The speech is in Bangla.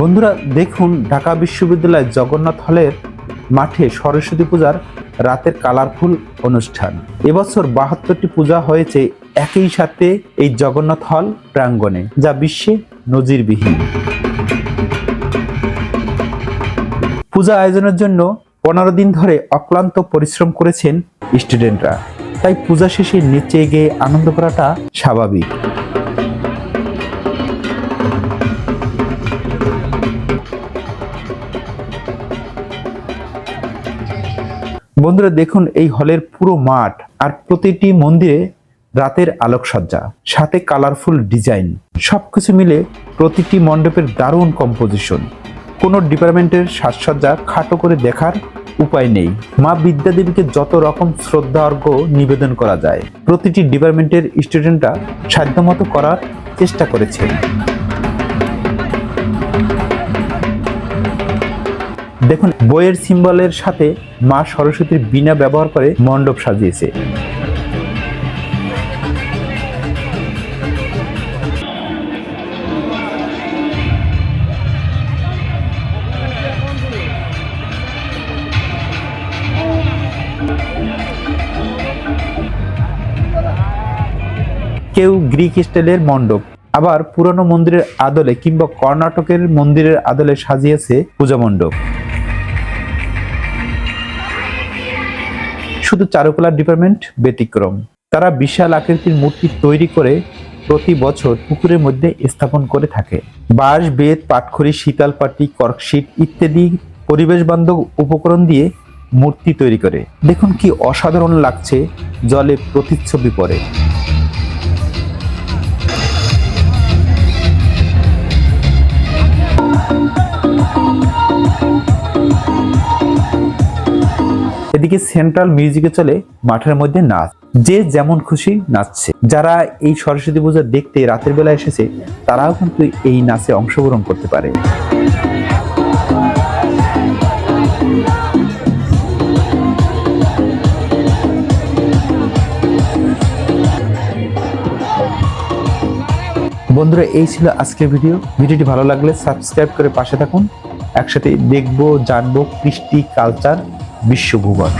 বন্ধুরা, দেখুন, ঢাকা বিশ্ববিদ্যালয় জগন্নাথ হলের মাঠে সরস্বতী পূজার রাতের কালারফুল অনুষ্ঠান। এবছর বাহাত্তরটি পূজা হয়েছে একই সাথে এই জগন্নাথ হল প্রাঙ্গণে, যা বিশ্বে নজিরবিহীন। পূজা আয়োজনের জন্য পনেরো দিন ধরে অক্লান্ত পরিশ্রম করেছেন স্টুডেন্টরা। তাই পূজা শেষে নেচে গিয়ে আনন্দ করাটা স্বাভাবিক। বন্ধুরা, দেখুন এই হলের পুরো মাঠ আর প্রতিটি মন্দিরে রাতের আলোকসজ্জা, সাথে কালারফুল ডিজাইন সবকিছু মিলে প্রতিটি মণ্ডপের দারুণ কম্পোজিশন কোনো ডিপার্টমেন্টের সাজসজ্জা খাটো করে দেখার উপায় নেই। মা বিদ্যাদেবীকে যত রকম শ্রদ্ধা, অর্ঘ নিবেদন করা যায়, প্রতিটি ডিপার্টমেন্টের স্টুডেন্টরা সাধ্যমতো করার চেষ্টা করেছেন। দেখুন, বইয়ের সিম্বলের সাথে মা সরস্বতীর বিনা ব্যবহার করে মণ্ডপ সাজিয়েছে। কেউ গ্রিক স্টাইলের মণ্ডপ আবার পুরনো মন্দিরের আদলে কিংবা কর্ণাটকের মন্দিরের আদলে সাজিয়েছে পূজা মণ্ডপ। শুধু চারুকলা ডিপার্টমেন্ট ব্যতিক্রম। তারা বিশাল আকৃতির মূর্তি তৈরি করে প্রতি বছর পুকুরের মধ্যে স্থাপন করে থাকে। বাঁশ, বেত, পাটখড়ি শীতালপাটি কর্কশিট ইত্যাদি পরিবেশ বান্ধব উপকরণ দিয়ে মূর্তি তৈরি করে। দেখুন কি অসাধারণ লাগছে জলে প্রতিচ্ছবি পড়ে। এদিকে সেন্ট্রাল মিউজিকে চলে মাঠের মধ্যে নাচ। যে যেমন খুশি নাচছে। যারা এই সরস্বতী পূজা দেখতে রাতের বেলা এসেছে, তারাও কিন্তু এই নাচে অংশগ্রহণ করতে পারে। বন্ধুরা, এই ছিল আজকের ভিডিও। ভিডিওটি ভালো লাগলে সাবস্ক্রাইব করে পাশে থাকুন। একসাথে দেখব, জানব কৃষ্টি কালচার বিশ্বভুবন